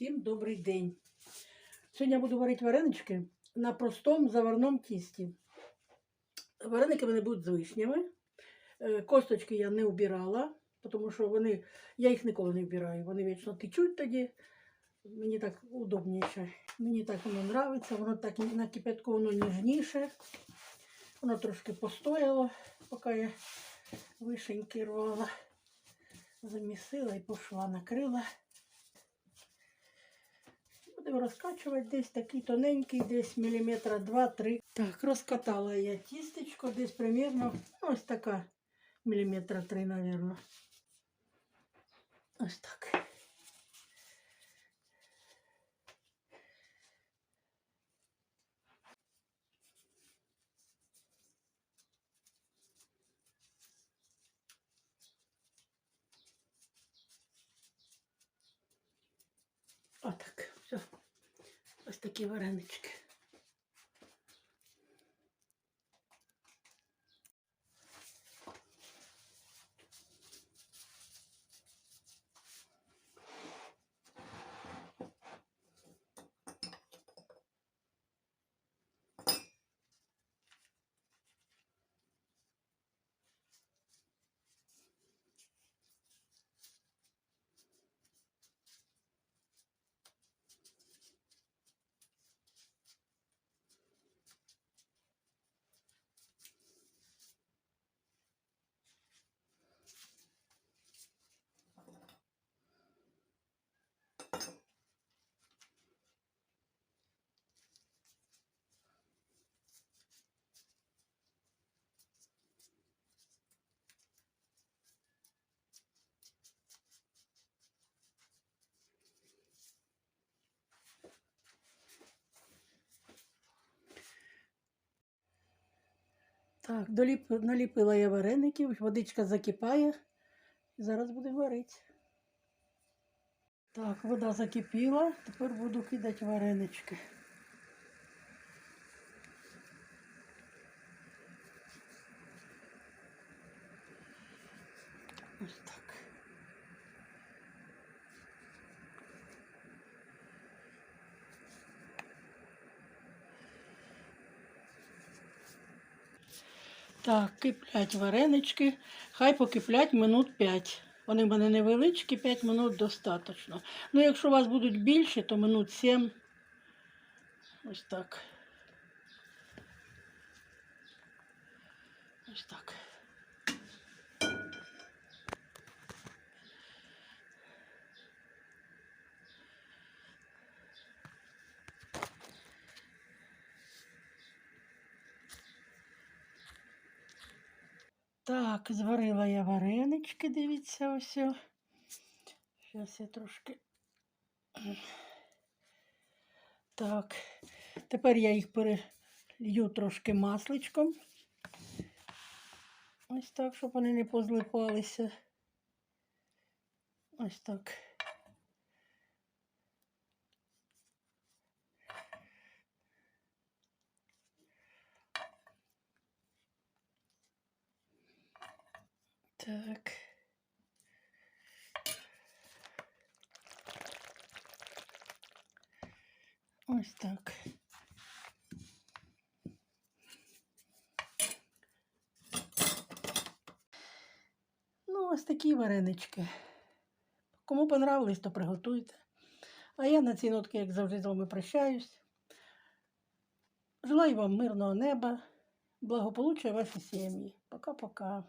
Всім добрий день. Сьогодні я буду варити варенички на простому заварному тісті. Вареники в мене будуть з вишнями. Е, Косточки я не убирала, тому що вони, я їх ніколи не вбираю. Вони вічно течуть тоді. Мені так удобніше. Мені так воно подобається. Воно так на кипятку воно ніжніше. Воно трошки постояло, поки я вишеньки рвала. Замісила і пішла, накрила. Будемо розкачувати десь такий тоненький, десь міліметра 2-3. Так, розкатала я тістечко, десь примірно ну, ось така міліметра 3, мабуть. Ось так. Отак. Такі варенички. Так, доліп, наліпила я вареників, водичка закипає. Зараз будемо варити. Так, вода закипіла, тепер буду кидати варенички. Так, киплять варенички. Хай покиплять минут 5. Вони в мене невеличкі, 5 минут достатньо. Ну, якщо у вас будуть більше, то минут 7. Ось так. Ось так. Так, зварила я варенички, дивіться, ось. Зараз я трошки. Так, тепер я їх перелью трошки масличком. Ось так, щоб вони не позлипалися. Ось так. Так. Ось так. Ну, ось такі варенички. Кому понравились, то приготуйте. А я на цій нотки, як завжди, з вами прощаюсь. Желаю вам мирного неба, благополуччя вашій сім'ї. Пока-пока.